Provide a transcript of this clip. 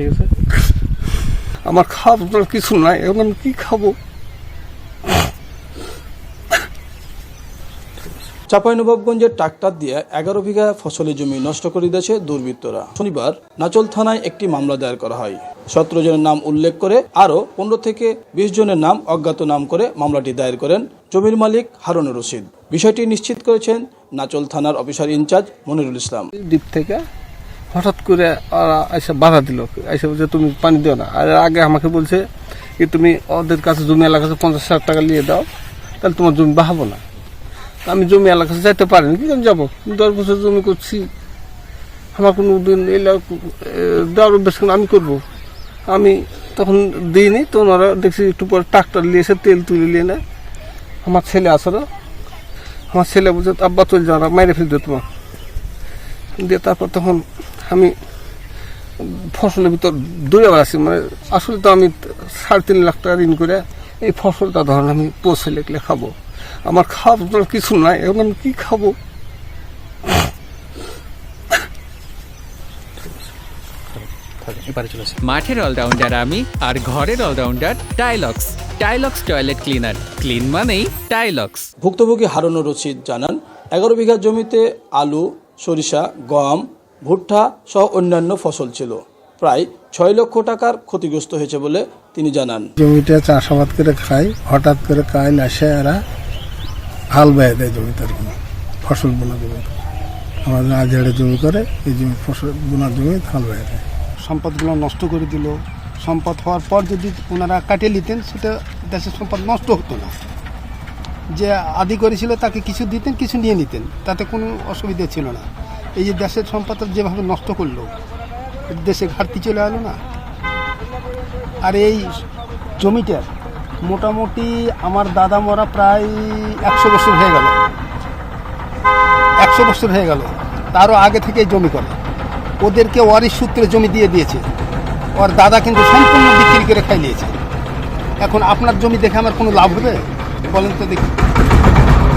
ঠিক আছে? আমার খাওয়ার কিছু নাই এখন আমি কি খাব? চাঁপাইনবাবগঞ্জের ট্রাক্টর দিয়ে এগারো বিঘা ফসলি জমি নষ্ট করে দিয়েছে দুর্বৃত্তরা। শনিবার নাচল থানায় একটি মামলা দায়ের করা হয়। সতেরো জনের নাম উল্লেখ করে আরও পনেরো থেকে বিশ জনের নাম অজ্ঞাত নাম করে মামলাটি দায়ের করেন জমির মালিক হারুনুর রশিদ। বিষয়টি নিশ্চিত করেছেন নাচল থানার অফিসার ইনচার্জ মনিরুল ইসলাম। দ্বীপ থেকে হঠাৎ করে ওরা এসে বাধা দিল। এসে বলছে, তুমি পানি দিও না। আর আগে আমাকে বলছে কি তুমি ওদের কাছে, জমি এলাকাতে পঞ্চাশ হাজার টাকা নিয়ে দাও, তাহলে তোমার জমি বাহাবো না। আমি জমি এলাকাতে যাইতে পারিনি কি আমি যাব। দশ বছর জমি করছি। আমার কোনো দিন দেওয়ার অভ্যাস আমি করব। আমি তখন দিইনি তো ওনারা দেখছি একটু পরে ট্রাক্টর নিয়ে এসে তেল তুলে নিয়ে নেয়। আমার ছেলে আসে না? আমার ছেলে বলছে, আব্বা, চল যাওয়া মাইরে ফেলতে তোমার। দিয়ে তারপর তখন আমি ফসলের ভিতর দৌড়ে বেড়াচ্ছি মানে আসলে তো আমি সাড়ে তিন লাখ টাকা ঋণ করে এই ফসলটা ধরেন আমি পৌঁছে লেখলে খাব। আমার খাওয়ার কিছু নাই এখন আমি কি খাব? মাঠের অলরাউন্ডার আমি আর ঘরের allrounder Tylox. Tylox toilet cleaner. Clean মানেই টাইলক্স। ভুক্তভোগী হারুনুর রশিদ জানান এগারো বিঘা জমিতে আলু সরিষা গম ভুট্টা সহ অন্যান্য ফসল ছিল। প্রায় ছয় লক্ষ টাকার ক্ষতিগ্রস্ত হয়েছে বলে তিনি জানান। জমিটা চাষাবাদ করে খাই হঠাৎ করে কাইল আসে এরা হাল বেয়ে দেয় জমিতে আর কি ফসল বোনা জমি আমাদের আজেড়ে জমি করে এই জমি ফসল বোনা জমি হাল বেয়ে দেয়। সম্পদগুলো নষ্ট করে দিল। সম্পদ হওয়ার পর যদি ওনারা কাটিয়ে নিতেন সেটা দেশের সম্পদ নষ্ট হতো না। যে আদি করেছিল তাকে কিছু দিতেন কিছু নিয়ে নিতেন। তাতে কোনো অসুবিধা ছিল না। এই যে দেশের সম্পদ যেভাবে নষ্ট করল, দেশে ঘাটতি চলে এলো না? আর এই জমিটা মোটামুটি আমার দাদা মরা প্রায় একশো বছর হয়ে গেল। একশো বছর হয়ে গেল। তারও আগে থেকে জমি করে। ওদেরকে ওয়ারিশ সূত্রে জমি দিয়ে দিয়েছে। ওর দাদা কিন্তু সম্পূর্ণ বিক্রি করে খাই নিয়েছে এখন আপনার জমি দেখে আমার কোনো লাভ হবে? বলেন তো দেখি।